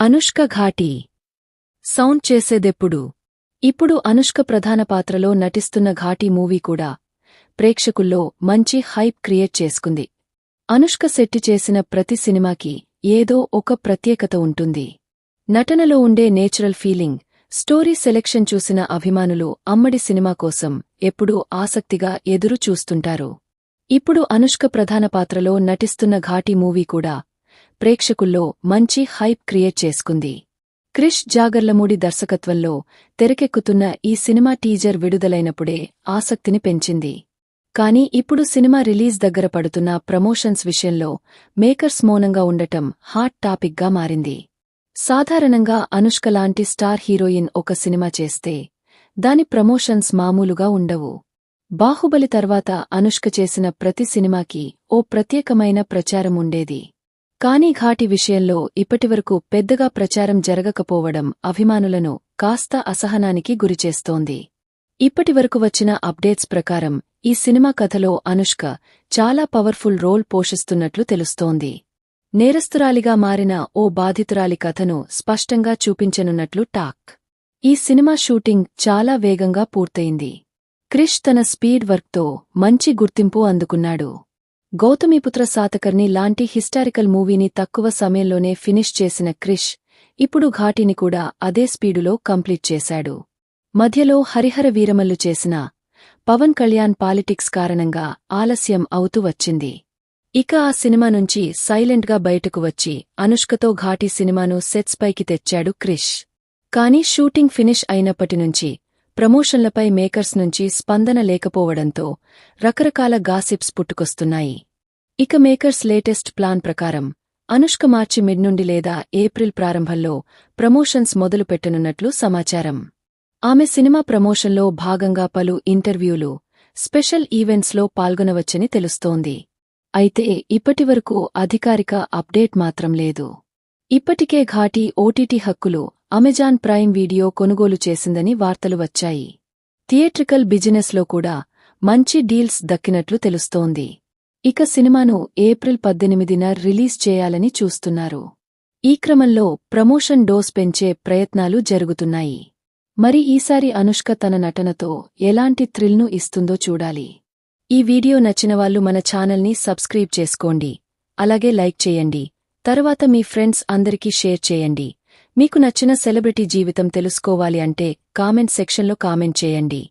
Anushka Ghaati. Sound చేసేదెప్పుడు? ఇప్పుడు అనుష్క ప్రధాన పాత్రలో నటిస్తున్న ఘాటి మూవీ కూడా ప్రేక్షకుల్లో మంచి హైప్ క్రియేట్ చేసుకుంది. అనుష్క శెట్టి చేసిన ప్రతి సినిమాకి ఏదో ఒక ప్రత్యేకత ఉంటుంది. నటనలో ఉండే నేచురల్ ఫీలింగ్ స్టోరీ సెలెక్షన్ చూసిన అభిమానులు అమ్మడి సినిమా కోసం ఎప్పుడూ ఆసక్తిగా ఎదురు చూస్తుంటారు ఇప్పుడు అనుష్క ప్రధాన పాత్రలో నటిస్తున్న ఘాటి మూవీ కూడా ప్రేక్షకుల్లో మంచి హైప్ క్రియేట్ చేసుకుంది. క్రిష్ జాగర్లమూడి దర్శకత్వంలో తెరకెక్కుతున్న ఈ సినిమా టీజర్ విడుదలైనప్పుడే ఆసక్తిని పెంచింది. కాని ఇప్పుడు సినిమా రిలీజ్ దగ్గర పడుతున్న ప్రమోషన్స్ విషయంలో మేకర్స్ మౌనంగా ఉండటం హాట్ టాపిక్గా మారింది. సాధారణంగా అనుష్క లాంటి స్టార్ హీరోయిన్ ఒక సినిమా చేస్తే దాని ప్రమోషన్స్ మామూలుగా ఉండవు. బాహుబలి తర్వాత అనుష్క చేసిన ప్రతి సినిమాకి ఓ ప్రత్యేకమైన ప్రచారం ఉండేది. కానీ ఘాటి విషయంలో ఇప్పటివరకు పెద్దగా ప్రచారం జరగకపోవడం అభిమానులను కాస్త అసహనానికి గురిచేస్తోంది. ఇప్పటివరకు వచ్చిన అప్డేట్స్ ప్రకారం ఈ సినిమా కథలో అనుష్క చాలా పవర్ఫుల్ రోల్ పోషిస్తున్నట్లు తెలుస్తోంది. నేరస్తురాలిగా మారిన ఓ బాధితురాలి కథను స్పష్టంగా చూపించనున్నట్లు టాక్. ఈ సినిమా షూటింగ్ చాలా వేగంగా పూర్తయింది. క్రిష్ తన స్పీడ్ వర్క్తో మంచి గుర్తింపు అందుకున్నాడు. గౌతమిపుత్ర సాతకర్ని లాంటి హిస్టారికల్ మూవీని తక్కువ సమయంలోనే ఫినిష్ చేసిన క్రిష్ ఇప్పుడు ఘాటిని కూడా అదే స్పీడులో కంప్లీట్ చేశాడు. మధ్యలో హరిహర వీరమల్లు చేసిన పవన్ కళ్యాణ్ పాలిటిక్స్ కారణంగా ఆలస్యం అవుతూ వచ్చింది. ఇక ఆ సినిమా నుంచి సైలెంట్గా బయటకు వచ్చి అనుష్కతో ఘాటి సినిమాను సెట్స్ పైకి తెచ్చాడు క్రిష్. కానీ షూటింగ్ ఫినిష్ అయినప్పటినుంచి ప్రమోషన్లపై మేకర్స్ నుంచి స్పందన లేకపోవడంతో రకరకాల గాసిప్స్ పుట్టుకొస్తున్నాయి. ఇక మేకర్స్ లేటెస్ట్ ప్లాన్ ప్రకారం అనుష్క మార్చి మిడ్ నుండి లేదా ఏప్రిల్ ప్రారంభంలో ప్రమోషన్స్ మొదలుపెట్టనున్నట్లు సమాచారం. ఆమె సినిమా ప్రమోషన్లో భాగంగా పలు ఇంటర్వ్యూలు స్పెషల్ ఈవెంట్స్లో పాల్గొనవచ్చని తెలుస్తోంది. అయితే ఇప్పటివరకు అధికారిక అప్డేట్ మాత్రం లేదు. ఇప్పటికే ఘాటి ఓటీటీ హక్కులు అమెజాన్ ప్రైమ్ వీడియో కొనుగోలు చేసిందని వార్తలు వచ్చాయి. థియేట్రికల్ బిజినెస్లో కూడా మంచి డీల్స్ దక్కినట్లు తెలుస్తోంది. ఇక సినిమాను ఏప్రిల్ పద్దెనిమిదిన రిలీజ్ చేయాలని చూస్తున్నారు. ఈ క్రమంలో ప్రమోషన్ డోస్ పెంచే ప్రయత్నాలు జరుగుతున్నాయి. మరి ఈసారి అనుష్క తన నటనతో ఎలాంటి థ్రిల్ను ఇస్తుందో చూడాలి. ఈ వీడియో నచ్చినవాళ్ళు మన ఛానల్ని సబ్స్క్రైబ్ చేసుకోండి. అలాగే లైక్ చేయండి. తర్వాత మీ ఫ్రెండ్స్ అందరికీ షేర్ చేయండి. మీకు నచ్చిన సెలబ్రిటీ జీవితం తెలుసుకోవాలి అంటే కామెంట్ సెక్షన్లో కామెంట్ చేయండి.